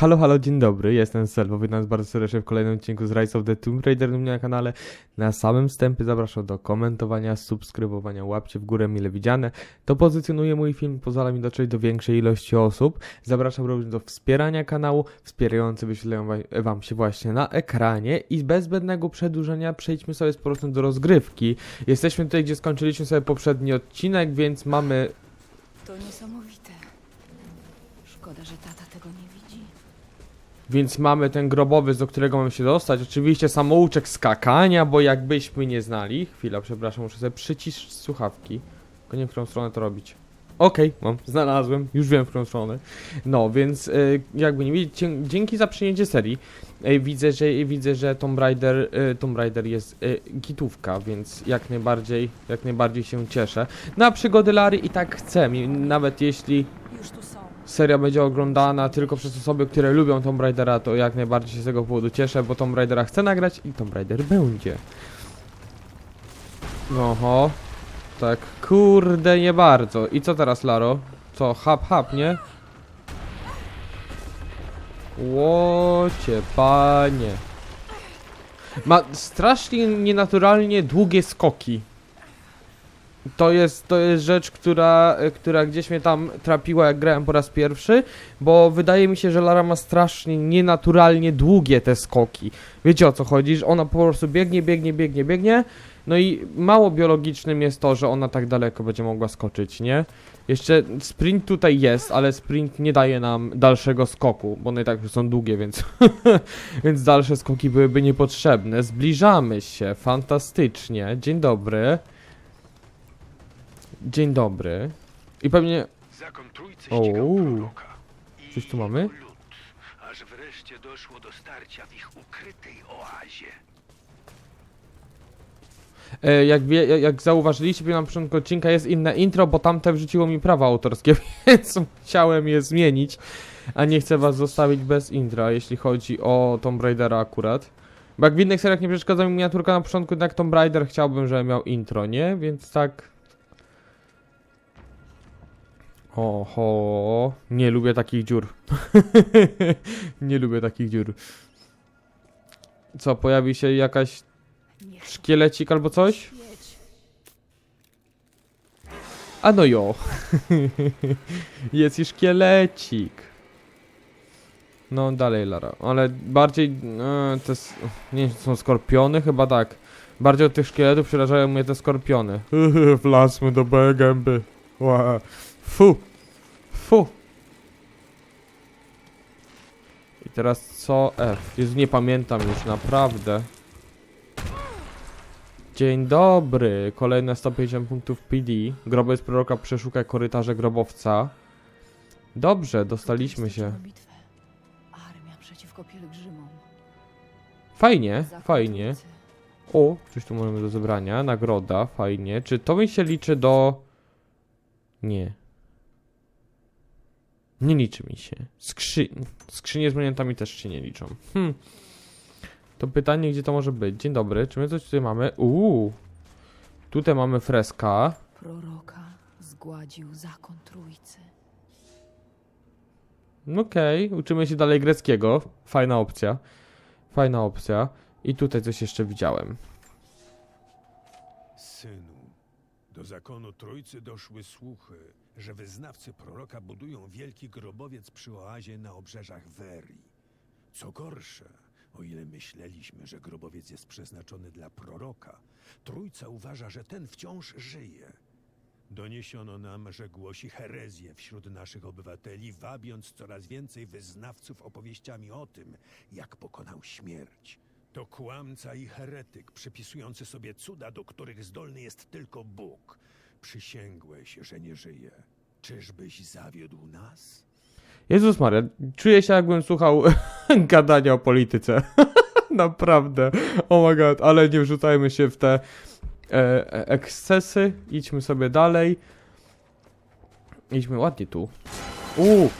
Halo, halo, dzień dobry, jestem Selvo, witam bardzo serdecznie w kolejnym odcinku z Rise of the Tomb Raider u mnie na kanale. Na samym wstępie zapraszam do komentowania, subskrybowania, łapcie w górę mile widziane. To pozycjonuje mój film, pozwala mi dotrzeć do większej ilości osób. Zapraszam również do wspierania kanału, wspierający wyświetlają wa- wam się właśnie na ekranie i bez zbędnego przedłużenia przejdźmy sobie z powrotem do rozgrywki. Jesteśmy tutaj, gdzie skończyliśmy sobie poprzedni odcinek, więc mamy To niesamowite. Szkoda, że tata tego nie. Więc mamy ten grobowiec, do którego mamy się dostać. Oczywiście samouczek skakania, bo jakbyśmy nie znali. Chwila, przepraszam, muszę sobie przyciszyć słuchawki. Tylko nie wiem, w którą stronę to robić. Okej, mam, znalazłem, już wiem, w którą stronę. No, więc y, jakby nie widzieć, dzie- dzięki za przyjęcie serii. Widzę, że widzę, że Tomb Raider, y, Tomb Raider jest y, gitówka, więc jak najbardziej, jak najbardziej się cieszę. Na przygody Lary i tak chcę, nawet jeśli. Seria będzie oglądana tylko przez osoby, które lubią Tomb Raidera, to jak najbardziej się z tego powodu cieszę, bo Tomb Raidera chcę nagrać i Tomb Raider będzie. Oho. Tak, kurde, nie bardzo. I co teraz, Laro? Co, hap, hap, nie? Łocie, panie. Ma strasznie nienaturalnie długie skoki. To jest, to jest rzecz, która, e, która gdzieś mnie tam trapiła, jak grałem po raz pierwszy, bo wydaje mi się, że Lara ma strasznie nienaturalnie długie te skoki. Wiecie o co chodzi? Że ona po prostu biegnie, biegnie, biegnie, biegnie. No i mało biologicznym jest to, że ona tak daleko będzie mogła skoczyć, nie? Jeszcze sprint tutaj jest, ale sprint nie daje nam dalszego skoku, bo one i tak już są długie, więc, więc dalsze skoki byłyby niepotrzebne. Zbliżamy się, fantastycznie. Dzień dobry. Dzień dobry. I pewnie. Zakon trójcy O, ścigał uuu. proroka. I Coś tu mamy? jego Lud, aż wreszcie doszło do starcia w ich ukrytej oazie. E, jak, wie, jak- jak zauważyliście na początku odcinka jest inne intro, bo tamte wrzuciło mi prawa autorskie, więc musiałem je zmienić. A nie chcę was zostawić bez intra, jeśli chodzi o Tomb Raidera akurat. Bo jak w innych seriach nie przeszkadza mi miniaturka na początku, jednak Tomb Raider chciałbym, żeby miał intro, nie? Więc tak... Oho, nie lubię takich dziur. nie lubię takich dziur. Co, pojawi się jakaś szkielecik albo coś? A no jo. Jest i szkielecik. No dalej Lara, ale bardziej e, te nie są skorpiony, chyba tak. Bardziej od tych szkieletów przerażają mnie te skorpiony. Wlazły do gęby. Ła. Fu. Fu. I teraz co F? Jezu, nie pamiętam już, naprawdę. Dzień dobry, kolejne 150 punktów PD. Grobowiec proroka przeszukaj korytarze grobowca. Dobrze, dostaliśmy się. Armia przeciwko pielgrzymom. Fajnie, fajnie. O, coś tu mamy do zebrania. Nagroda, fajnie. Czy to mi się liczy do... Nie. Nie liczy mi się. Skrzy... Skrzynie z monetami też się nie liczą. Hm. To pytanie, gdzie to może być? Dzień dobry, czy my coś tutaj mamy? Uuu. Tutaj mamy freska. Proroka zgładził zakon trójcy. Okej, uczymy się dalej greckiego. Fajna opcja. Fajna opcja. I tutaj coś jeszcze widziałem. Synu, do zakonu trójcy doszły słuchy, że wyznawcy proroka budują wielki grobowiec przy oazie na obrzeżach Werii. Co gorsze, o ile myśleliśmy, że grobowiec jest przeznaczony dla proroka, trójca uważa, że ten wciąż żyje. Doniesiono nam, że głosi herezję wśród naszych obywateli, wabiąc coraz więcej wyznawców opowieściami o tym, jak pokonał śmierć. To kłamca i heretyk, przypisujący sobie cuda, do których zdolny jest tylko Bóg. Przysięgłeś, że nie żyje. Czyżbyś zawiódł nas? Jezus Maria, czuję się jakbym słuchał gadania o polityce. Naprawdę. Oh my god, ale nie wrzucajmy się w te e, e, ekscesy. Idźmy sobie dalej. Idźmy ładnie tu. Uuu.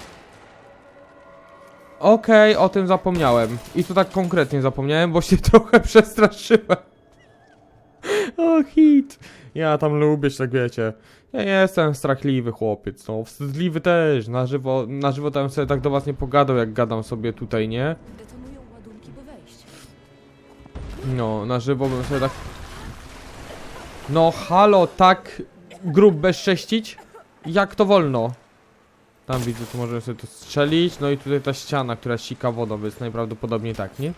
Okej, o tym zapomniałem. I to tak konkretnie zapomniałem, bo się trochę przestraszyłem. O, hit. Ja tam lubię się, tak wiecie. Ja jestem strachliwy chłopiec, no. Wstydliwy też. Na żywo, na żywo tam sobie tak do was nie pogadał, jak gadam sobie tutaj, nie? Detonują ładunki, by wejść. No, na żywo bym sobie tak... No, halo, tak grób bezcześcić? Jak to wolno? Tam widzę, tu możemy sobie to strzelić. No i tutaj ta ściana, która sika wodą, więc najprawdopodobniej tak, nie?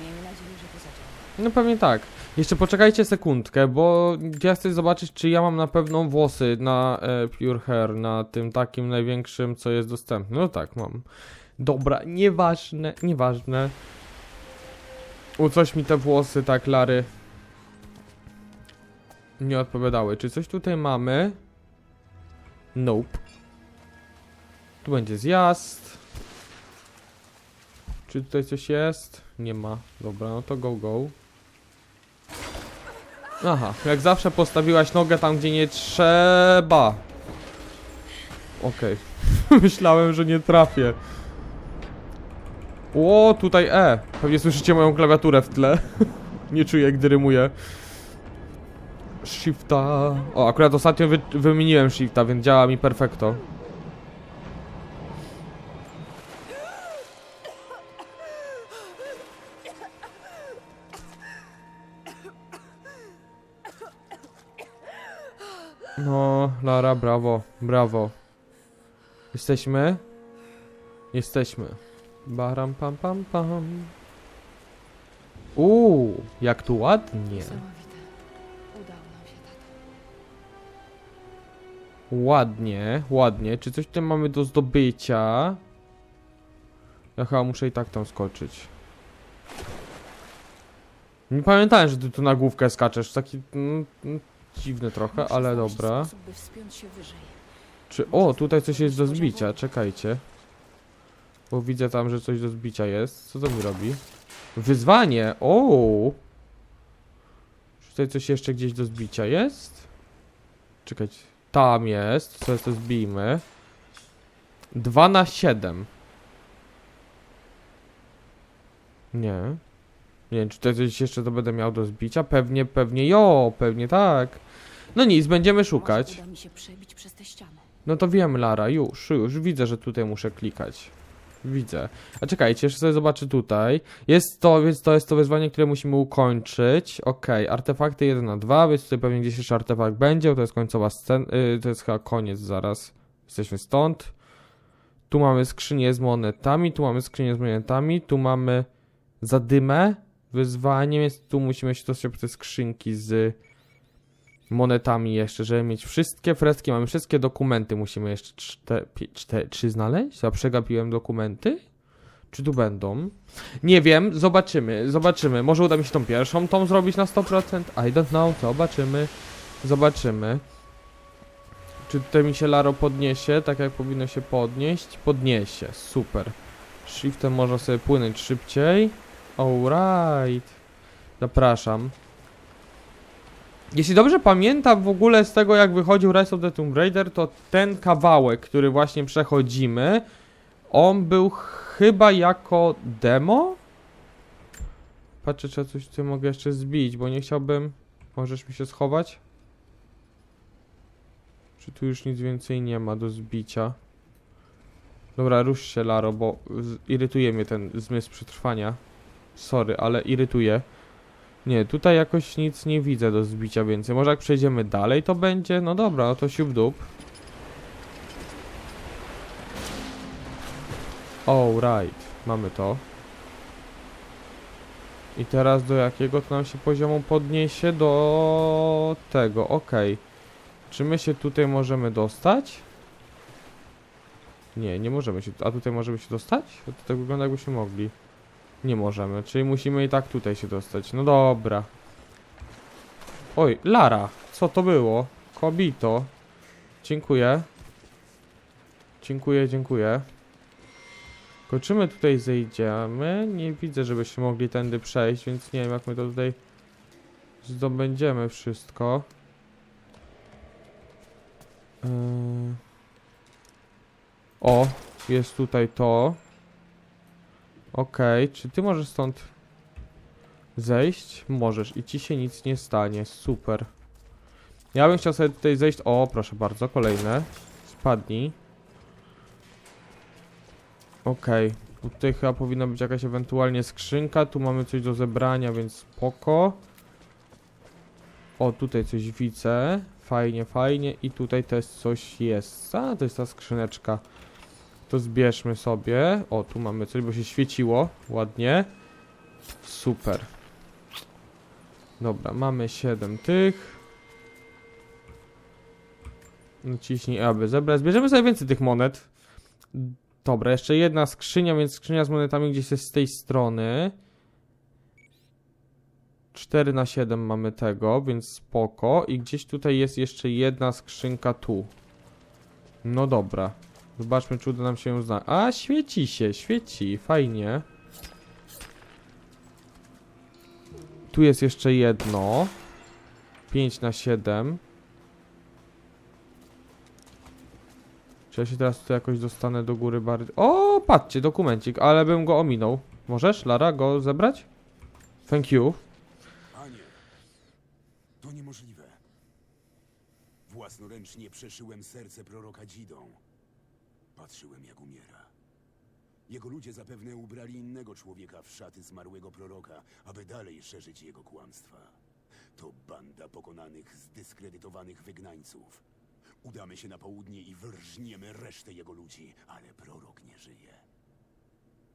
Miejmy nadzieję, że to zadziała. No pewnie tak. Jeszcze poczekajcie sekundkę, bo ja chcę zobaczyć, czy ja mam na pewno włosy na e, Pure Hair, na tym takim największym, co jest dostępne. No tak, mam. Dobra, nieważne, nieważne. U coś mi te włosy, tak, Lary, nie odpowiadały. Czy coś tutaj mamy? Nope. Tu będzie zjazd. Czy tutaj coś jest? Nie ma. Dobra, no to go, go. Aha, jak zawsze postawiłaś nogę tam, gdzie nie trzeba. Okej. Myślałem, że nie trafię. O, tutaj E. Pewnie słyszycie moją klawiaturę w tle. nie czuję, gdy rymuję. Shifta. O, akurat ostatnio wy wymieniłem shifta, więc działa mi perfekto. Lara, brawo, brawo. Jesteśmy? Jesteśmy. Baram pam pam pam. Uuu, jak tu ładnie. Niesamowite. Udało nam się, tato. Ładnie, ładnie. Czy coś tutaj mamy do zdobycia? Ja chyba muszę i tak tam skoczyć. Nie pamiętałem, że ty tu na główkę skaczesz. Taki mm, mm, dziwny trochę, ale dobra. Czy. O, tutaj coś jest do zbicia, czekajcie. Bo widzę tam, że coś do zbicia jest. Co to mi robi? Wyzwanie! O! Czy tutaj coś jeszcze gdzieś do zbicia jest? Czekajcie. Tam jest. Co jest to zbijmy. 2 na 7. Nie. Nie wiem, czy tutaj coś jeszcze to będę miał do zbicia? Pewnie, pewnie jo, pewnie tak. No nic, będziemy szukać. Może uda mi się przebić przez tę ścianę. No to wiem, Lara, już, już widzę, że tutaj muszę klikać. Widzę. A czekajcie, jeszcze sobie zobaczę tutaj. Jest to, więc to jest to wyzwanie, które musimy ukończyć. Okej, artefakty 1 na 2, więc tutaj pewnie gdzieś jeszcze artefakt będzie, bo to jest końcowa scena, yy, to jest chyba koniec zaraz. Jesteśmy stąd. Tu mamy skrzynię z monetami, tu mamy skrzynię z monetami, tu mamy zadymę, wyzwanie, więc tu musimy się dostać te skrzynki z monetami jeszcze, żeby mieć wszystkie freski, mamy wszystkie dokumenty, musimy jeszcze czte, czte, trzy znaleźć? Ja przegapiłem dokumenty? Czy tu będą? Nie wiem, zobaczymy, zobaczymy. Może uda mi się tą pierwszą tą zrobić na 100%? I don't know, zobaczymy. Zobaczymy. Czy tutaj mi się Laro podniesie, tak jak powinno się podnieść? Podniesie, super. Shiftem można sobie płynąć szybciej. Alright. Zapraszam. Jeśli dobrze pamiętam w ogóle z tego jak wychodził Rise of the Tomb Raider, to ten kawałek, który właśnie przechodzimy, on był chyba jako demo? Patrzę, czy ja coś tutaj mogę jeszcze zbić, bo nie chciałbym... Możesz mi się schować? Czy tu już nic więcej nie ma do zbicia? Dobra, rusz się, Laro, bo irytuje mnie ten zmysł przetrwania. Sorry, ale irytuje. Nie, tutaj jakoś nic nie widzę do zbicia więcej. Może jak przejdziemy dalej to będzie? No dobra, no to siup dup. Oh, right. Mamy to. I teraz do jakiego to nam się poziomu podniesie? Do tego, okej. Czy my się tutaj możemy dostać? Nie, nie możemy się. A tutaj możemy się dostać? To tak wygląda jakbyśmy mogli. Nie możemy, czyli musimy i tak tutaj się dostać. No dobra. Oj, Lara, co to było? Kobito. Dziękuję. Dziękuję, dziękuję. Kończymy tutaj zejdziemy. Nie widzę, żebyśmy mogli tędy przejść, więc nie wiem jak my to tutaj zdobędziemy wszystko. Yy... O, jest tutaj to. Okej, czy ty możesz stąd zejść? Możesz i ci się nic nie stanie. Super. Ja bym chciał sobie tutaj zejść. O, proszę bardzo, kolejne. Spadnij. Okej. Tutaj chyba powinna być jakaś ewentualnie skrzynka. Tu mamy coś do zebrania, więc spoko. O, tutaj coś widzę. Fajnie, fajnie. I tutaj też coś jest. A, to jest ta skrzyneczka. To zbierzmy sobie. O, tu mamy coś, bo się świeciło. Ładnie. Super. Dobra, mamy 7 tych. Naciśnij aby zebrać. Zbierzemy sobie więcej tych monet. Dobra, jeszcze jedna skrzynia, więc skrzynia z monetami gdzieś jest z tej strony. 4 na 7 mamy tego, więc spoko. I gdzieś tutaj jest jeszcze jedna skrzynka tu. No dobra. Zobaczmy, czy uda nam się ją znaleźć. A, świeci się, świeci, fajnie. Tu jest jeszcze jedno. 5 na 7. Czy ja się teraz tu jakoś dostanę do góry bardziej? O, patrzcie, dokumencik, ale bym go ominął. Możesz, Lara, go zebrać? Thank you. Panie, to niemożliwe. Własnoręcznie przeszyłem serce proroka Dzidą. Patrzyłem, jak umiera. Jego ludzie zapewne ubrali innego człowieka w szaty zmarłego proroka, aby dalej szerzyć jego kłamstwa. To banda pokonanych, zdyskredytowanych wygnańców. Udamy się na południe i wyrżniemy resztę jego ludzi, ale prorok nie żyje.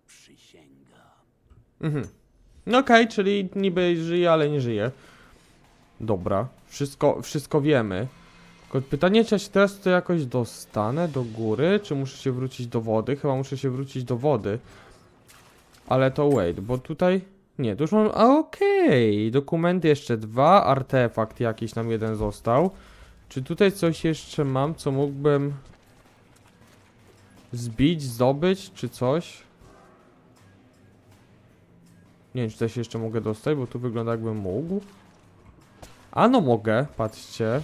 Przysięgam. Mhm. No Okej, czyli niby żyje, ale nie żyje. Dobra, wszystko, wszystko wiemy. Tylko pytanie, czy ja się teraz to jakoś dostanę do góry, czy muszę się wrócić do wody? Chyba muszę się wrócić do wody. Ale to wait, bo tutaj... Nie, tu już mam... a, Okej, dokumenty jeszcze dwa, artefakt jakiś nam jeden został. Czy tutaj coś jeszcze mam, co mógłbym... Zbić, zdobyć, czy coś? Nie wiem, czy coś jeszcze mogę dostać, bo tu wygląda jakbym mógł. A no mogę, patrzcie.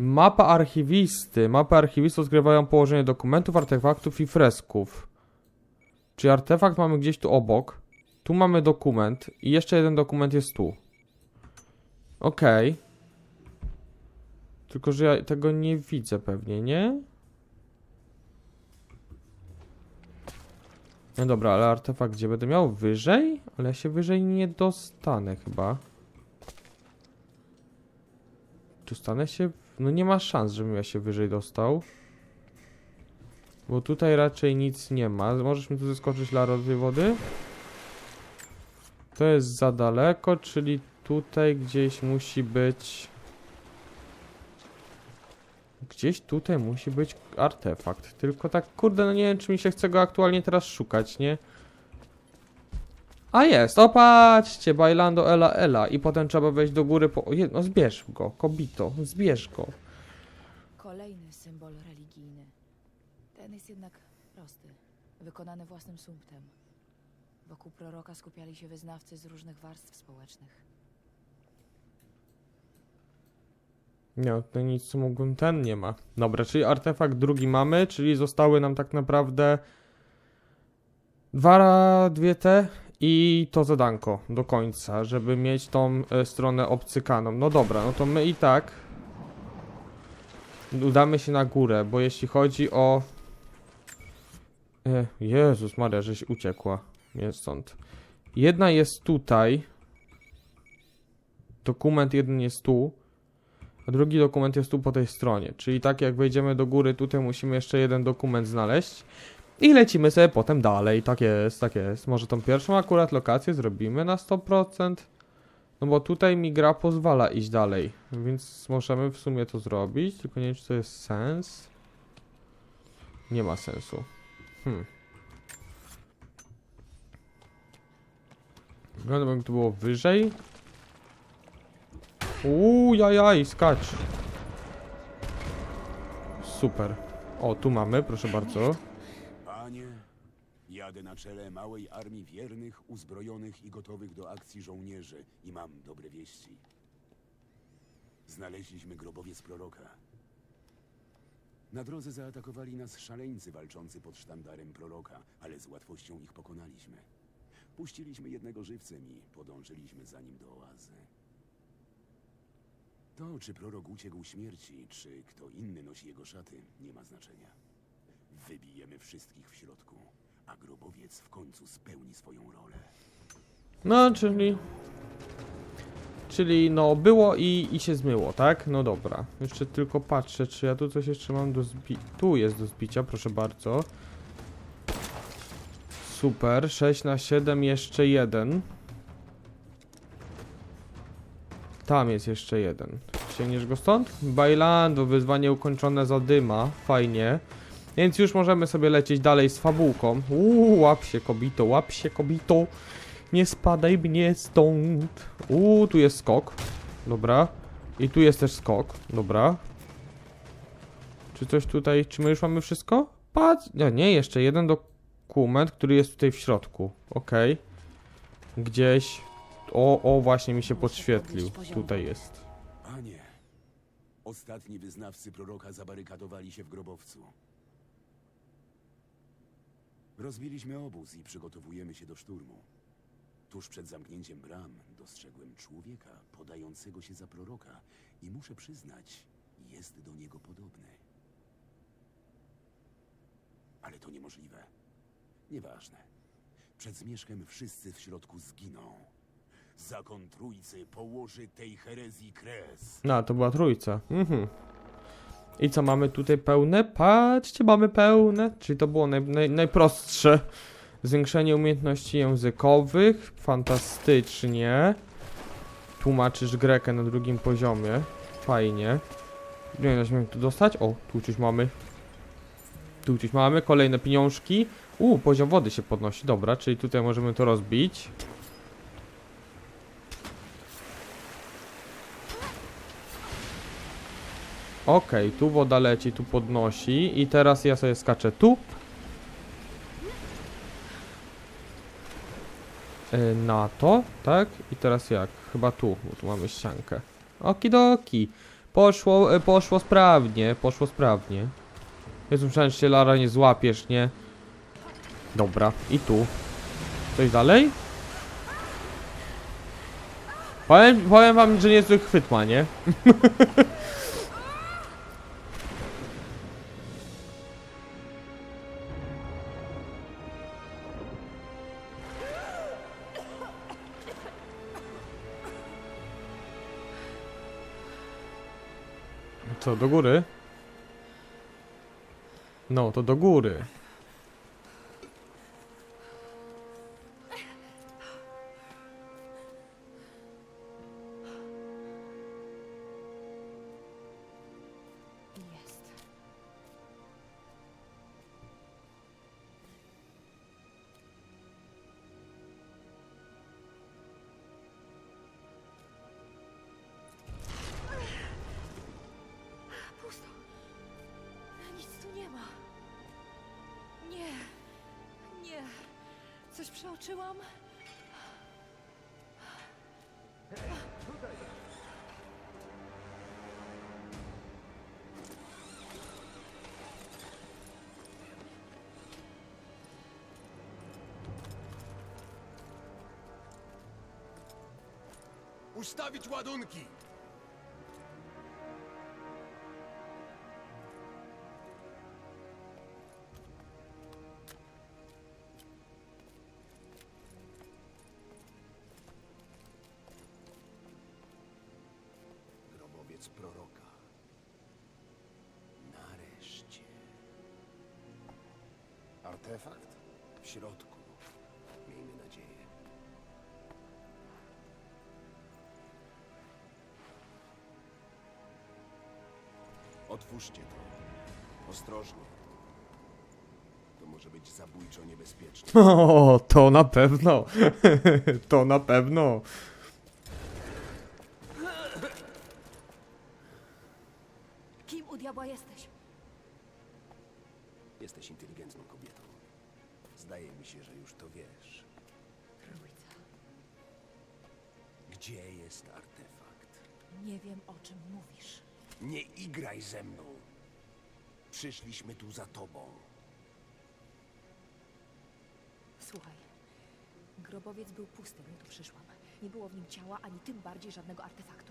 Mapa archiwisty. Mapy archiwisty odgrywają położenie dokumentów, artefaktów i fresków. Czy artefakt mamy gdzieś tu obok? Tu mamy dokument i jeszcze jeden dokument jest tu. Okej. Tylko, że ja tego nie widzę pewnie, nie? No dobra, ale artefakt gdzie będę miał? Wyżej? Ale ja się wyżej nie dostanę chyba. Tu stanę się? No nie ma szans, żebym ja się wyżej dostał. Bo tutaj raczej nic nie ma. Możesz mi tu zeskoczyć Laro dwie wody? To jest za daleko, czyli tutaj gdzieś musi być... Gdzieś tutaj musi być artefakt. Tylko tak, kurde, no nie wiem, czy mi się chce go aktualnie teraz szukać, nie? A jest, o patrzcie, Bailando Ela Ela. I potem trzeba wejść do góry po... No zbierz go, kobito, zbierz go. Kolejny symbol religijny. Ten jest jednak prosty, wykonany własnym sumptem. Wokół proroka skupiali się wyznawcy z różnych warstw społecznych. Nie, to nic co mógłbym, ten nie ma. Dobra, czyli artefakt drugi mamy, czyli zostały nam tak naprawdę dwa, dwie te i to zadanko do końca, żeby mieć tą e, stronę obcykaną. No dobra, no to my i tak udamy się na górę, bo jeśli chodzi o... E, Jezus Maria, żeś uciekła mnie stąd. Jedna jest tutaj. Dokument jeden jest tu. A drugi dokument jest tu po tej stronie. Czyli tak jak wejdziemy do góry, tutaj musimy jeszcze jeden dokument znaleźć. I lecimy sobie potem dalej. Tak jest, tak jest. Może tą pierwszą akurat lokację zrobimy na 100%. No bo tutaj mi gra pozwala iść dalej. Więc możemy w sumie to zrobić. Tylko nie wiem, czy to jest sens. Nie ma sensu. Hmm. Wygląda jakby to było wyżej. Uuu, jajaj, skacz. Super. O, tu mamy, proszę bardzo. Na czele małej armii wiernych, uzbrojonych i gotowych do akcji żołnierzy i mam dobre wieści. Znaleźliśmy grobowiec proroka. Na drodze zaatakowali nas szaleńcy walczący pod sztandarem proroka, ale z łatwością ich pokonaliśmy. Puściliśmy jednego żywcem i podążyliśmy za nim do oazy. To, czy prorok uciekł śmierci, czy kto inny nosi jego szaty, nie ma znaczenia. Wybijemy wszystkich w środku, a grobowiec w końcu spełni swoją rolę. No, czyli... Czyli no, było i, i się zmyło, tak? No dobra. Jeszcze tylko patrzę, czy ja tu coś jeszcze mam do zbicia. Tu jest do zbicia, proszę bardzo. Super, 6 na 7, jeszcze jeden. Tam jest jeszcze jeden. Sięgniesz go stąd? Bailando, wyzwanie ukończone za dyma. Fajnie. Więc już możemy sobie lecieć dalej z fabułką. Uuu, łap się kobito, łap się kobito. Nie spadaj mnie stąd. Uuu, tu jest skok. Dobra. I tu jest też skok. Dobra. Czy coś tutaj, czy my już mamy wszystko? Patrz, nie, nie, jeszcze jeden dokument, który jest tutaj w środku. Okej. Gdzieś. O, o, właśnie mi się podświetlił. Tutaj jest. Panie, ostatni wyznawcy proroka zabarykadowali się w grobowcu. Rozbiliśmy obóz i przygotowujemy się do szturmu. Tuż przed zamknięciem bram dostrzegłem człowieka podającego się za proroka i muszę przyznać, jest do niego podobny. Ale to niemożliwe. Nieważne. Przed zmierzchem wszyscy w środku zginą. Zakon Trójcy położy tej herezji kres. No, to była trójca. Mhm. I co mamy tutaj pełne? Patrzcie, mamy pełne. Czyli to było naj, naj, najprostsze. Zwiększenie umiejętności językowych. Fantastycznie. Tłumaczysz grekę na drugim poziomie. Fajnie. Nie wiem, jak tu dostać? O, tu coś mamy. Tu coś mamy. Kolejne pieniążki. U, poziom wody się podnosi. Dobra, czyli tutaj możemy to rozbić. Okej, tu woda leci, tu podnosi i teraz ja sobie skaczę tu. E, Na to, tak? I teraz jak? Chyba tu, bo tu mamy ściankę. Okidoki. Poszło, e, poszło sprawnie, poszło sprawnie. Jezu, myślałem, że się Lara nie złapiesz, nie? Dobra, i tu. Coś dalej? Powiem, powiem wam, że niezły chwyt ma, nie? Co, do góry? No, to do góry. Ustawić ładunki! Otwórzcie to. Ostrożnie. To może być zabójczo niebezpieczne. O, to na pewno. to na pewno. Kim u diabła jesteś? Jesteś inteligentną kobietą. Zdaje mi się, że już to wiesz. Trójca. Gdzie jest artefakt? Nie wiem, o czym mówisz. Nie igraj ze mną. Przyszliśmy tu za tobą. Słuchaj, grobowiec był pusty, gdy tu przyszłam. Nie było w nim ciała, ani tym bardziej żadnego artefaktu.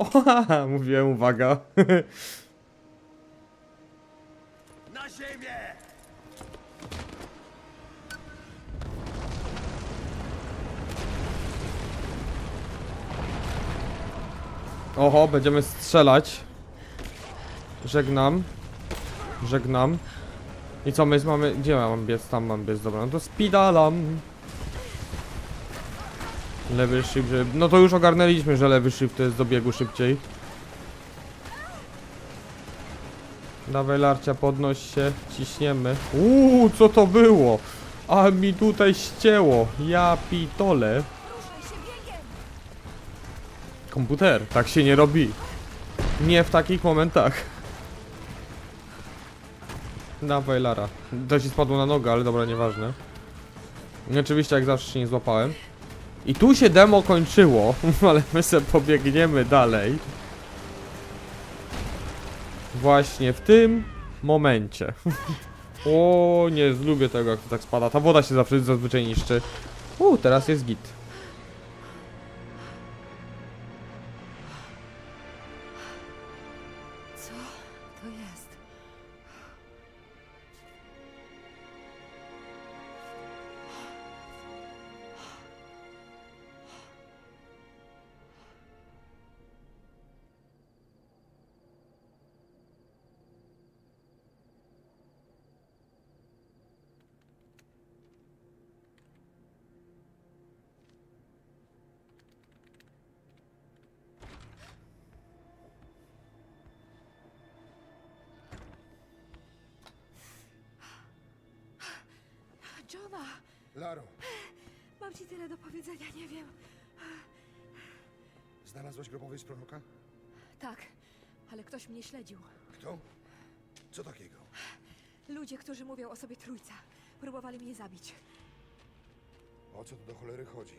O, haha, mówiłem, uwaga. Na ziemię! Oho, będziemy strzelać. Żegnam. Żegnam. I co, my mamy... Gdzie mam biec? Tam mam biec, dobra, no to spidalam. Lewy shift, żeby... No to już ogarnęliśmy, że lewy shift to jest do biegu szybciej. Dawaj Larcia, podnoś się, ciśniemy. Uuu, co to było? A mi tutaj ścięło. Ja pitole. Się! Komputer, tak się nie robi. Nie w takich momentach. Dawaj Lara. To ci spadło na nogę, ale dobra, nieważne. Oczywiście jak zawsze się nie złapałem. I tu się demo kończyło, ale my sobie pobiegniemy dalej. Właśnie w tym momencie. O, nie lubię tego jak to tak spada. Ta woda się zawsze zazwyczaj niszczy. U, teraz jest git. Laro, Mam ci tyle do powiedzenia, nie wiem. znalazłaś grobowiec proroka? Tak, ale ktoś mnie śledził. Kto? Co takiego? Ludzie, którzy mówią o sobie trójca. Próbowali mnie zabić. O co tu do cholery chodzi?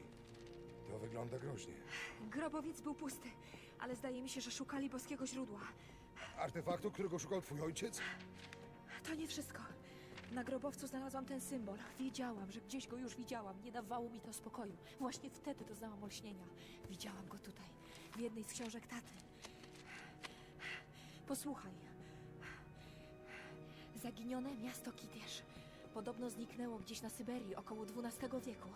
To wygląda groźnie. Grobowiec był pusty, ale zdaje mi się, że szukali boskiego źródła. Artefaktu, którego szukał twój ojciec? To nie wszystko. Na grobowcu znalazłam ten symbol. Wiedziałam, że gdzieś go już widziałam. Nie dawało mi to spokoju. Właśnie wtedy doznałam olśnienia. Widziałam go tutaj, w jednej z książek taty. Posłuchaj. Zaginione miasto Kitież. Podobno zniknęło gdzieś na Syberii około XII wieku.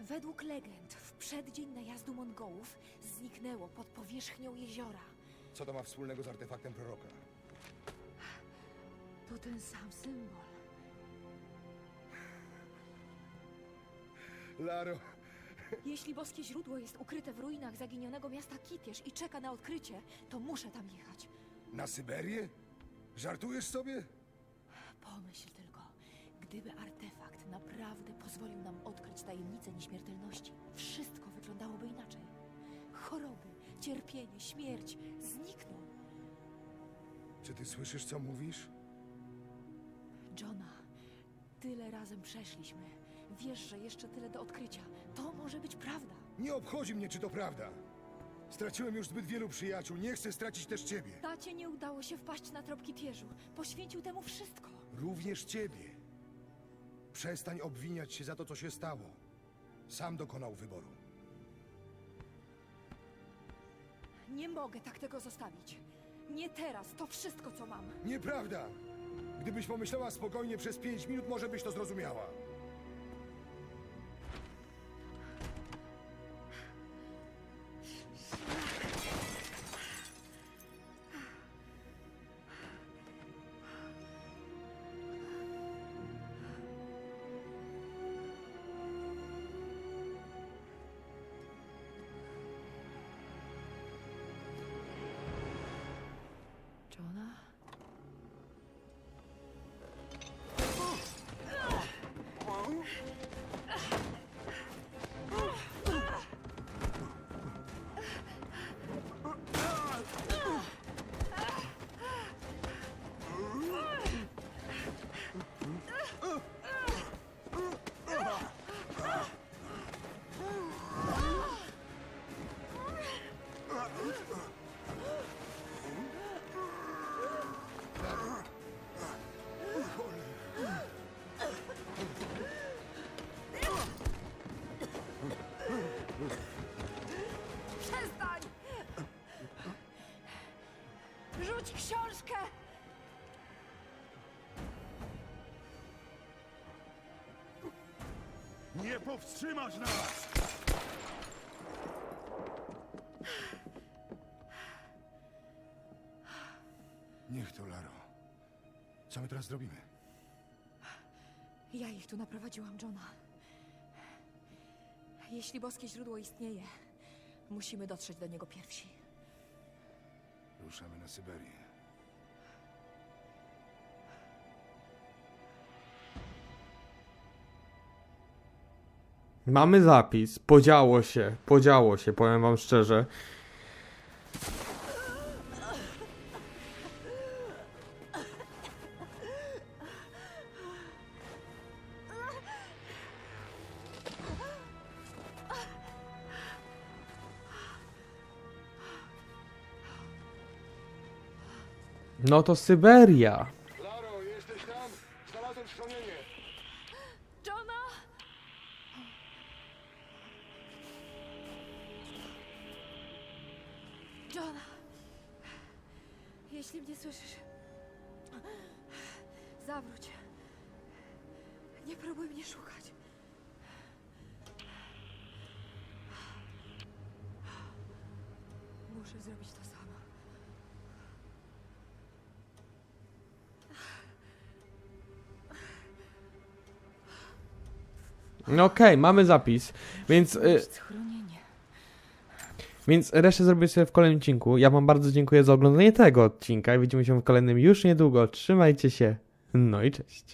Według legend, w przeddzień najazdu Mongołów zniknęło pod powierzchnią jeziora. Co to ma wspólnego z artefaktem proroka? To ten sam symbol. Laro, Jeśli boskie źródło jest ukryte w ruinach zaginionego miasta Kitież i czeka na odkrycie, to muszę tam jechać. na Syberię? Żartujesz sobie? Pomyśl tylko, gdyby artefakt naprawdę pozwolił nam odkryć tajemnicę nieśmiertelności, wszystko wyglądałoby inaczej. Choroby, cierpienie, śmierć znikną. Czy ty słyszysz, co mówisz? Johna, tyle razem przeszliśmy. Wiesz, że jeszcze tyle do odkrycia. To może być prawda. Nie obchodzi mnie, czy to prawda. Straciłem już zbyt wielu przyjaciół, nie chcę stracić też ciebie. Tacie nie udało się wpaść na trop Kitieżu. Poświęcił temu wszystko. Również ciebie. Przestań obwiniać się za to, co się stało. Sam dokonał wyboru. Nie mogę tak tego zostawić. Nie teraz, to wszystko, co mam. Nieprawda! Gdybyś pomyślała spokojnie przez pięć minut, może byś to zrozumiała. Książkę! Nie powstrzymasz nas! Niech to, Laro. Co my teraz zrobimy? Ja ich tu naprowadziłam, Johna. Jeśli boskie źródło istnieje, musimy dotrzeć do niego pierwsi. Ruszamy na Syberię. Mamy zapis. Podziało się. Podziało się, powiem wam szczerze. No to Syberia. Słyszysz, zawróć. Nie próbuj mnie szukać. Muszę zrobić to sama. No okej, mamy zapis. Więc, y. więc resztę zrobię sobie w kolejnym odcinku. Ja wam bardzo dziękuję za oglądanie tego odcinka i widzimy się w kolejnym już niedługo. Trzymajcie się. No i cześć.